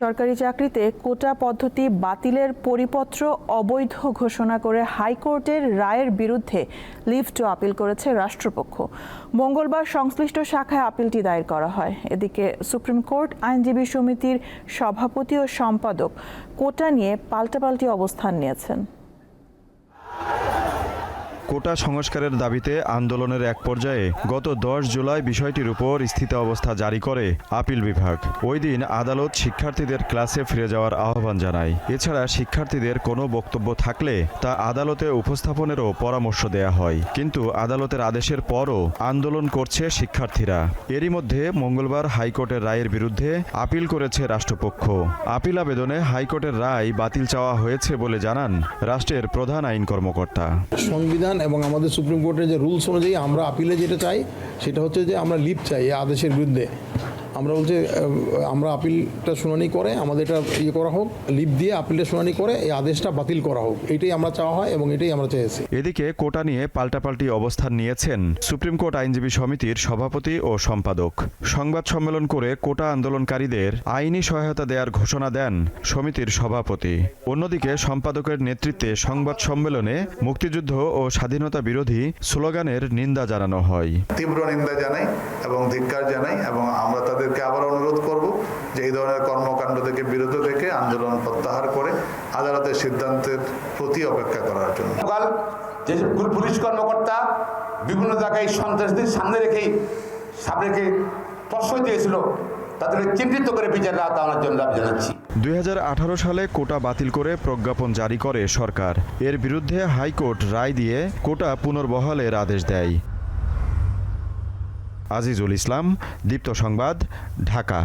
সরকারি চাকরিতে কোটা পদ্ধতি বাতিলের পরিপত্র অবৈধ ঘোষণা করে হাইকোর্টের রায়ের বিরুদ্ধে লিভ টু আপিল করেছে রাষ্ট্রপক্ষ। মঙ্গলবার সংশ্লিষ্ট শাখায় আপিলটি দায়ের করা হয়। এদিকে সুপ্রিম কোর্ট আইনজীবী সমিতির সভাপতি ও সম্পাদক কোটা নিয়ে পাল্টাপাল্টি অবস্থান নিয়েছেন। কোটা সংস্কারের দাবিতে আন্দোলনের এক পর্যায়ে গত দশ জুলাই বিষয়টির উপর স্থিতাবস্থা জারি করে আপিল বিভাগ। ওই দিন আদালত শিক্ষার্থীদের ক্লাসে ফিরে যাওয়ার আহ্বান জানায়। এছাড়া শিক্ষার্থীদের কোনো বক্তব্য থাকলে তা আদালতে উপস্থাপনেরও পরামর্শ দেয়া হয়। কিন্তু আদালতের আদেশের পরও আন্দোলন করছে শিক্ষার্থীরা। এরই মধ্যে মঙ্গলবার হাইকোর্টের রায়ের বিরুদ্ধে আপিল করেছে রাষ্ট্রপক্ষ। আপিল আবেদনে হাইকোর্টের রায় বাতিল চাওয়া হয়েছে বলে জানান রাষ্ট্রের প্রধান আইন কর্মকর্তা। সংবিধান এবং আমাদের সুপ্রিম কোর্টের যে রুলস অনুযায়ী আমরা আপিলে যেটা চাই, সেটা হচ্ছে যে আমরা লিভ চাই এই আদেশের বিরুদ্ধে। আমরা বলছি আমরা আপিলটা শুনানি করে আমাদের এটা ইয়ে করা হোক লিভ দিয়ে আপিলটা শুনানি করে এই আদেশটা বাতিল করা হোক। এটাই আমরা চাওয়া হয় এবং এটাই আমরা চেয়েছি। এদিকে কোটা নিয়ে পাল্টাপাল্টি অবস্থান নিয়েছেন সুপ্রিম কোর্ট আইনজীবী সমিতির সভাপতি ও সম্পাদক। সংবাদ সম্মেলন করে কোটা আন্দোলনকারীদের আইনি সহায়তা দেওয়ার ঘোষণা দেন সমিতির সভাপতি। অন্যদিকে সম্পাদকের নেতৃত্বে সংবাদ সম্মেলনে মুক্তিযুদ্ধ ও স্বাধীনতা বিরোধী স্লোগানের নিন্দা জানানো হয়। তীব্র নিন্দা জানাই এবং ধিক্কার জানাই এবং আমরা তাদেরকে আবার অনুরোধ করব যে এই ধরনের কর্মকাণ্ড থেকে বিরত থেকে আন্দোলন প্রত্যাহার করে আদালতের সিদ্ধান্তের প্রতি অপেক্ষা করার জন্য। যে পুল- পুলিশ কর্মকর্তা বিভিন্ন জায়গায় সন্ত্রাসীদের সামনে রেখেই সামনে রেখে প্রশ্রয় দিয়েছিল তাদেরকে চিহ্নিত করে বিচার রাত আনার জন্য দাবি জানাচ্ছি। দুই হাজার আঠারো সালে কোটা বাতিল করে প্রজ্ঞাপন জারি করে সরকার। এর বিরুদ্ধে হাইকোর্ট রায় দিয়ে কোটা পুনর্বহালের আদেশ দেয়। আজিজুল ইসলাম দীপ্ত সংবাদ ঢাকা।